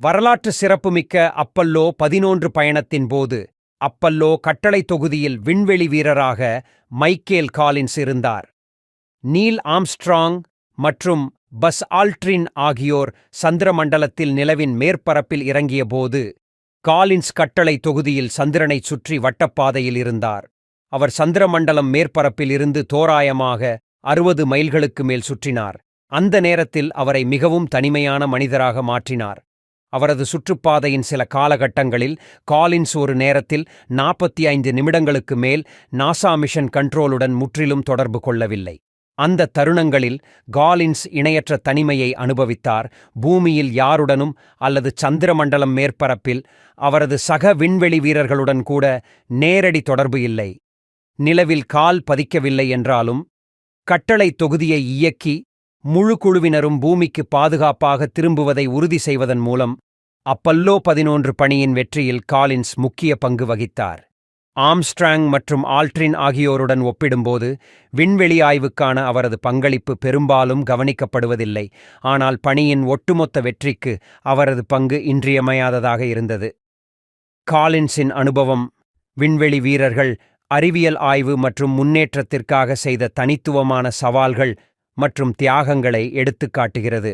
வரலாற்று சிறப்புமிக்க அப்பல்லோ பதினொன்று பயணத்தின் போது அப்பல்லோ கட்டளை தொகுதியில் விண்வெளி வீரராக மைக்கேல் காலின்ஸ் இருந்தார். நீல் ஆம்ஸ்ட்ராங் மற்றும் பஸ் ஆல்ட்ரின் ஆகியோர் சந்திரமண்டலத்தில் நிலவின் மேற்பரப்பில் இறங்கியபோது காலின்ஸ் கட்டளை தொகுதியில் சந்திரனைச் சுற்றி வட்டப்பாதையில் இருந்தார். அவர் சந்திரமண்டலம் மேற்பரப்பில் இருந்து தோராயமாக அறுபது மைல்களுக்கு மேல் சுற்றினார். அந்த நேரத்தில் அவரை மிகவும் தனிமையான மனிதராக மாற்றினார். அவரது சுற்றுப்பாதையின் சில காலகட்டங்களில் காலின்ஸ் ஒரு நேரத்தில் நாற்பத்தி ஐந்து நிமிடங்களுக்கு மேல் நாசா மிஷன் கண்ட்ரோலுடன் முற்றிலும் தொடர்பு கொள்ளவில்லை. அந்த தருணங்களில் காலின்ஸ் இணையற்ற தனிமையை அனுபவித்தார். பூமியில் யாருடனும் அல்லது சந்திரமண்டலம் மேற்பரப்பில் அவரது சக விண்வெளி வீரர்களுடன் கூட நேரடி தொடர்பு இல்லை. நிலவில் கால் பதிக்கவில்லை என்றாலும் கட்டளை தொகுதியை இயக்கி முழு குழுவினரும் பூமிக்கு பாதுகாப்பாக திரும்புவதை உறுதி செய்வதன் மூலம் அப்பல்லோ பதினொன்று பணியின் வெற்றியில் காலின்ஸ் முக்கிய பங்கு வகித்தார். ஆம்ஸ்ட்ராங் மற்றும் ஆல்ட்ரின் ஆகியோருடன் ஒப்பிடும்போது விண்வெளி ஆய்வுக்கான அவரது பங்களிப்பு பெரும்பாலும் கவனிக்கப்படுவதில்லை ஆனால் பணியின் ஒட்டுமொத்த வெற்றிக்கு அவரது பங்கு இன்றியமையாததாக இருந்தது. காலின்ஸின் அனுபவம் விண்வெளி வீரர்கள் அறிவியல் ஆய்வு மற்றும் முன்னேற்றத்திற்காக செய்த தனித்துவமான சவால்கள் மற்றும் தியாகங்களை எடுத்துக்காட்டுகிறது